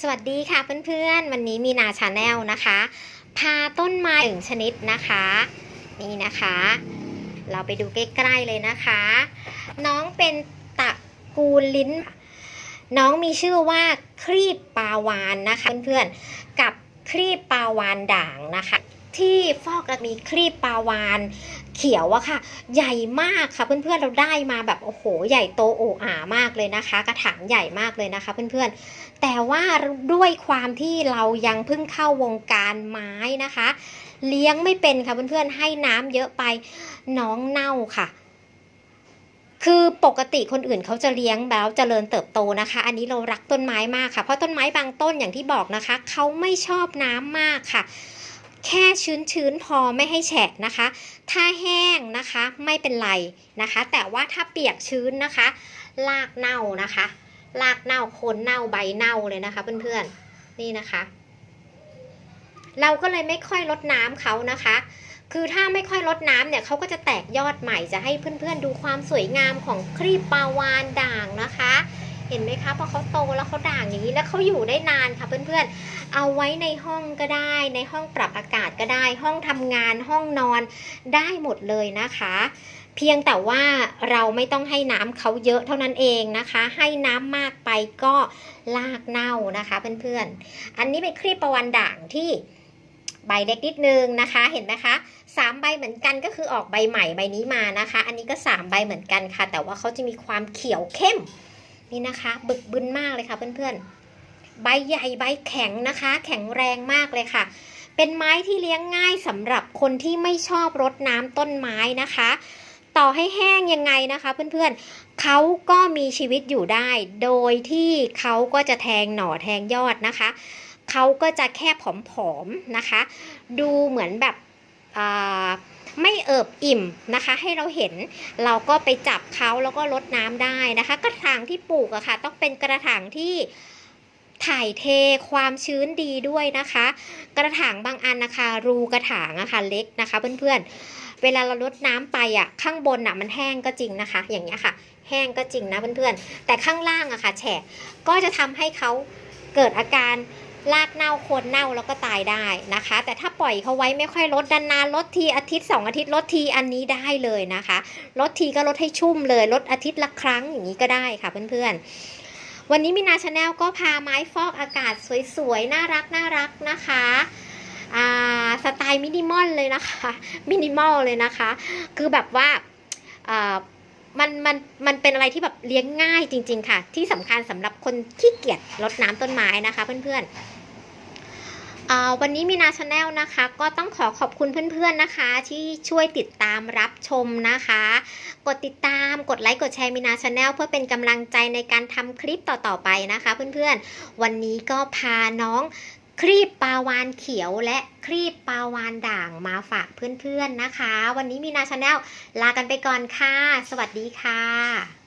สวัสดีค่ะเพื่อนๆ วันนี้มีนาชาแนลนะคะ พาต้นไม้หนึ่งชนิดนะคะ นี่นะคะ เราไปดูใกล้ๆเลยนะคะ น้องเป็นตะกูลลิ้น น้องมีชื่อว่าครีบปาวานนะคะเพื่อนๆ กับครีบปาวานด่างนะคะ ที่ฟอกมีครีบปลาวานเขียวอะค่ะ ใหญ่มากค่ะเพื่อนๆเราได้มาแบบโอ้โห ใหญ่โตโอ้อามากเลยนะคะ กระถางใหญ่มากเลยนะคะ เพื่อนๆ แต่ว่าด้วยความที่เรายังเพิ่งเข้าวงการไม้นะคะ เลี้ยงไม่เป็นค่ะเพื่อนๆให้น้ำเยอะไปน้องเน่าค่ะคือปกติคนอื่นเขาจะเลี้ยงแล้วเจริญเติบโตนะคะ อันนี้เรารักต้นไม้มากค่ะ เพราะต้นไม้บางต้นอย่างที่บอกนะคะ เขาไม่ชอบน้ำมากค่ะ แค่ชื้นๆพอไม่ให้แฉะนะคะ ถ้าแห้งนะคะไม่เป็นไรนะคะ แต่ว่าถ้าเปียกชื้นนะคะรากเน่านะคะรากเน่าโคนเน่าใบเน่าเลยนะคะ เพื่อนๆนี่นะคะ เราก็เลยไม่ค่อยลดน้ำเขานะคะ คือถ้าไม่ค่อยลดน้ำเนี่ยเขาก็จะแตกยอดใหม่จะให้เพื่อนๆดูความสวยงามของครีบปาวานด่างนะคะ เห็นไหมคะพอเขาโตแล้วเขาด่างอย่างนี้แล้วเขาอยู่ได้นานค่ะเพื่อนๆ เอาไว้ในห้องก็ได้ ในห้องปรับอากาศก็ได้ ห้องทำงานห้องนอนได้หมดเลยนะคะ เพียงแต่ว่าเราไม่ต้องให้น้ำเขาเยอะเท่านั้นเองนะคะ ให้น้ำมากไปก็ลากเน่านะคะเพื่อนๆ อันนี้เป็นครีบประวันด่างที่ใบเล็กนิดนึงนะคะ เห็นไหมคะสามใบเหมือนกันก็คือออกใบใหม่ใบนี้มานะคะ อันนี้ก็สามใบเหมือนกันค่ะ แต่ว่าเขาจะมีความเขียวเข้ม นี่นะคะบึกบึนมากเลยค่ะเพื่อนๆ ใบใหญ่ใบแข็งนะคะ แข็งแรงมากเลยค่ะ เป็นไม้ที่เลี้ยงง่ายสำหรับคนที่ไม่ชอบรดน้ำต้นไม้นะคะ ต่อให้แห้งยังไงนะคะ เพื่อนๆเขาก็มีชีวิตอยู่ได้ โดยที่เขาก็จะแทงหน่อแทงยอดนะคะเขาก็จะแค่ผอมๆนะคะ ดูเหมือนแบบ ไม่เอิบอิ่มนะคะ ให้เราเห็นเราก็ไปจับเขาแล้วก็ลดน้ำได้นะคะ กระถางที่ปลูกอะค่ะ ต้องเป็นกระถางที่ถ่ายเทความชื้นดีด้วยนะคะ กระถางบางอันนะคะ รูกระถางอะค่ะเล็กนะคะ เพื่อนๆ เวลาเราลดน้ำไปอะข้างบนอะมันแห้งก็จริงนะคะ อย่างเงี้ยค่ะ แห้งก็จริงนะเพื่อนๆแต่ข้างล่างอะค่ะแฉะก็จะทำให้เขาเกิดอาการ รากเน่าโคนเน่าแล้วก็ตายได้นะคะ แต่ถ้าปล่อยเขาไว้ไม่ค่อยลดนานๆลดทีอาทิตย์สองอาทิตย์ลดทีอันนี้ได้เลยนะคะลดทีก็ลดให้ชุ่มเลยลดอาทิตย์ละครั้งอย่างนี้ก็ได้ค่ะเพื่อนๆวันนี้มินาชาแนลก็พาไม้ฟอกอากาศสวยๆ น่ารักน่ารักนะคะสไตล์มินิมอลเลยนะคะ มินิมอลเลยนะคะ คือแบบว่า มันมันเป็นอะไรที่แบบเลี้ยงง่ายจริง ๆ ค่ะ ที่สำคัญสำหรับคนขี้เกียจรดน้ำต้นไม้นะคะ เพื่อนๆวันนี้มีนาชาแนลนะคะ ก็ต้องขอขอบคุณเพื่อน ๆนะคะ ที่ช่วยติดตามรับชมนะคะ กดติดตามกดไลค์กดแชร์มีนาชาแนลเพื่อเป็นกำลังใจในการทำคลิปต่อๆไปนะคะ เพื่อนๆวันนี้ก็พาน้อง ครีบปลาวานเขียวและครีบปลาวานด่างมาฝากเพื่อนๆนะคะ วันนี้มีนาชาแนลลากันไปก่อนค่ะ สวัสดีค่ะ